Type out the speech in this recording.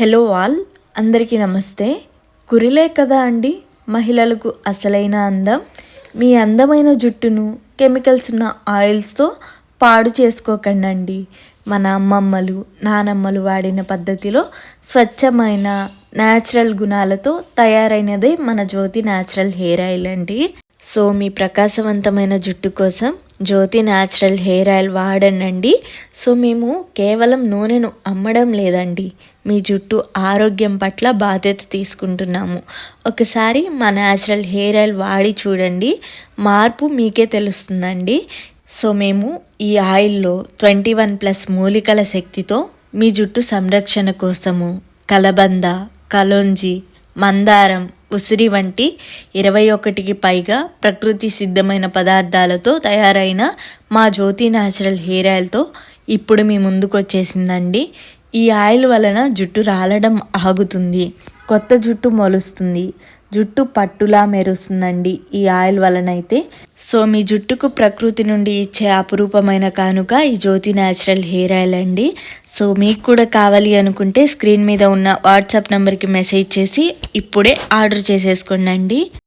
Hello all అందరికీ నమస్తే. కురిలే కదా అండి మహిళలకు అసలైన అందం. మీ అందమైన జుట్టును కెమికల్స్ ఉన్న ఆయిల్స్తో పాడు చేసుకోకండి మన అమ్మమ్మలు నానమ్మలు వాడిన పద్ధతిలో స్వచ్ఛమైన న్యాచురల్ గుణాలతో తయారైనదే మన జ్యోతి న్యాచురల్ హెయిర్ ఆయిల్ అండి. సో మీ ప్రకాశవంతమైన జుట్టు కోసం జ్యోతి న్యాచురల్ హెయిర్ ఆయిల్ వాడనండి. సో మేము కేవలం నూనెను అమ్మడం లేదండి. మీ జుట్టు ఆరోగ్యం పట్ల బాధ్యత తీసుకుంటున్నాము. ఒకసారి మా న్యాచురల్ హెయిర్ ఆయిల్ వాడి చూడండి. మార్పు మీకే తెలుస్తుందండి. సో మేము ఈ ఆయిల్లో ట్వంటీ వన్ ప్లస్ మూలికల శక్తితో మీ జుట్టు సంరక్షణ కోసము కలబంద కలోంజి మందారం ఉసిరి వంటి ఇరవై ఒకటికి పైగా ప్రకృతి సిద్ధమైన పదార్థాలతో తయారైన మా జ్యోతి న్యాచురల్ హెయిర్ ఆయిల్తో ఇప్పుడు మీ ముందుకు వచ్చేసిందండి ఈ ఆయిల్ వలన జుట్టు రాలడం ఆగుతుంది. కొత్త జుట్టు మొలుస్తుంది. జుట్టు పట్టులా మెరుస్తుందండి ఈ ఆయిల్ వలన అయితే సో మీ జుట్టుకు ప్రకృతి నుండి ఇచ్చే అపురూపమైన కానుక ఈ జ్యోతి న్యాచురల్ హెయిర్ ఆయిల్ అండి. సో మీకు కూడా కావాలి అనుకుంటే స్క్రీన్ మీద ఉన్న వాట్సాప్ నెంబర్కి మెసేజ్ చేసి ఇప్పుడే ఆర్డర్ చేసేసుకోండి